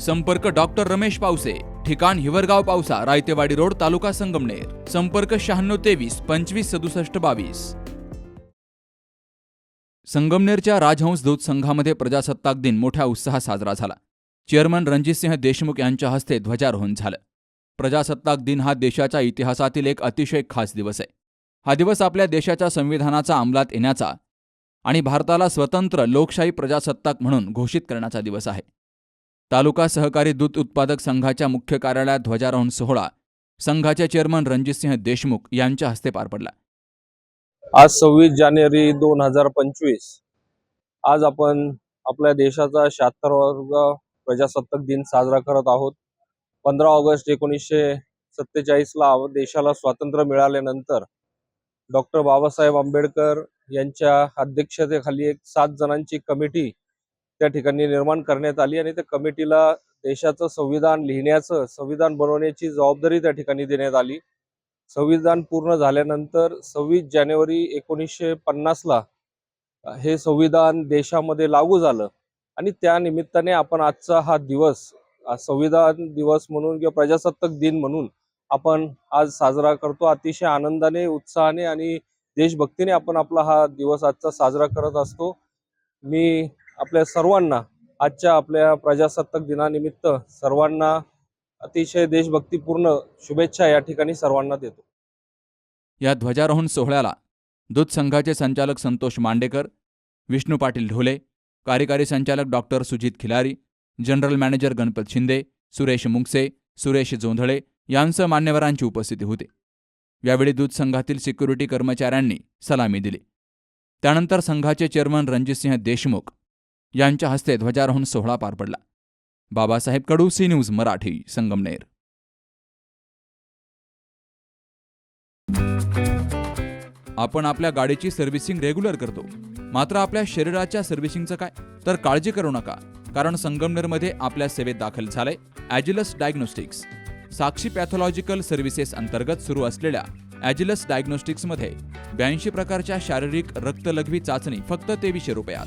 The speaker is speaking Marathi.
संपर्क डॉक्टर रमेश पावसे ठिकाण हिवरगाव पावसा रायतेवाडी रोड तालुका संगमनेर. संपर्क शहाण्णव तेवीस पंचवीस सदुसष्ट बावीस. संगमनेरच्या राजहंस दूत संघामध्ये प्रजासत्ताक दिन मोठ्या उत्साहात साजरा झाला. चेअरमन रणजितसिंह देशमुख यांच्या हस्ते ध्वजारोहण झालं. प्रजासत्ताक दिन हा देशाच्या इतिहासातील एक अतिशय खास दिवस आहे. हा दिवस आपल्या देशाच्या संविधानाचा अंमलात येण्याचा आणि भारताला स्वतंत्र लोकशाही प्रजासत्ताक म्हणून घोषित करण्याचा दिवस आहे. तालुका सहकारी दूध उत्पादक संघाच्या मुख्य कार्यालयात ध्वजारोहण सोहळा. संघाचे चेअरमन रणजितसिंह देशमुख यांच्या हस्ते पार पडला. आज सव्वीस जानेवारी दोन हजार पंचवीस. आज आपण आपल्या देशाचा शहात्तरावा प्रजासत्ताक दिन साजरा करत आहोत. पंधरा ऑगस्ट एकोणीसशे सत्तेचाळीसला देशाला स्वातंत्र्य मिळाल्यानंतर डॉक्टर बाबासाहेब आंबेडकर यांच्या अध्यक्षतेखाली एक सात जणांची कमिटी त्या ठिकाणी निर्माण करण्यात आली आणि त्या कमिटीला देशाचं संविधान लिहिण्याचं संविधान बनवण्याची जबाबदारी त्या ठिकाणी देण्यात आली. संविधान पूर्ण झाल्यानंतर सव्वीस जानेवारी एकोणीसशे पन्नासला हे संविधान देशामध्ये लागू झालं आणि त्या निमित्ताने आपण आजचा हा दिवस संविधान दिवस म्हणून किंवा प्रजासत्ताक दिन म्हणून आपण आज साजरा करतो. अतिशय आनंदाने उत्साहाने आणि देशभक्तीने आपण आपला हा दिवस आजचा साजरा करत असतो. मी आपल्या सर्वांना आजच्या आपल्या प्रजासत्ताक दिनानिमित्त सर्वांना अतिशय देशभक्तीपूर्ण शुभेच्छा या ठिकाणी सर्वांना देतो. या ध्वजारोहण सोहळ्याला दूध संघाचे संचालक संतोष मांडेकर विष्णू पाटील ढोले कार्यकारी संचालक doctor Sujit Khilari general manager Ganpat Shinde Suresh Mungase Suresh Jondhale यांसह मान्यवरांची उपस्थिती होती. यावेळी दूध संघातील सिक्युरिटी कर्मचाऱ्यांनी सलामी दिली. त्यानंतर संघाचे चेअरमन रणजितसिंह देशमुख यांच्या हस्ते ध्वजारोहण सोहळा पार पडला. Babasaheb Kadu C news Marathi Sangamner. आपण आपल्या गाडीची सर्व्हिसिंग रेग्युलर करतो. मात्र आपल्या शरीराच्या सर्व्हिसिंगचं काय? तर काळजी करू नका. कारण संगमनेरमध्ये आपल्या सेवेत दाखल झालंय Agilus diagnostics. Sakshi pathological services अंतर्गत सुरू असलेल्या ॲजिलस डायग्नोस्टिक्समध्ये ब्याऐंशी प्रकारच्या शारीरिक रक्तलघवी चाचणी फक्त तेवीसशे रुपयात.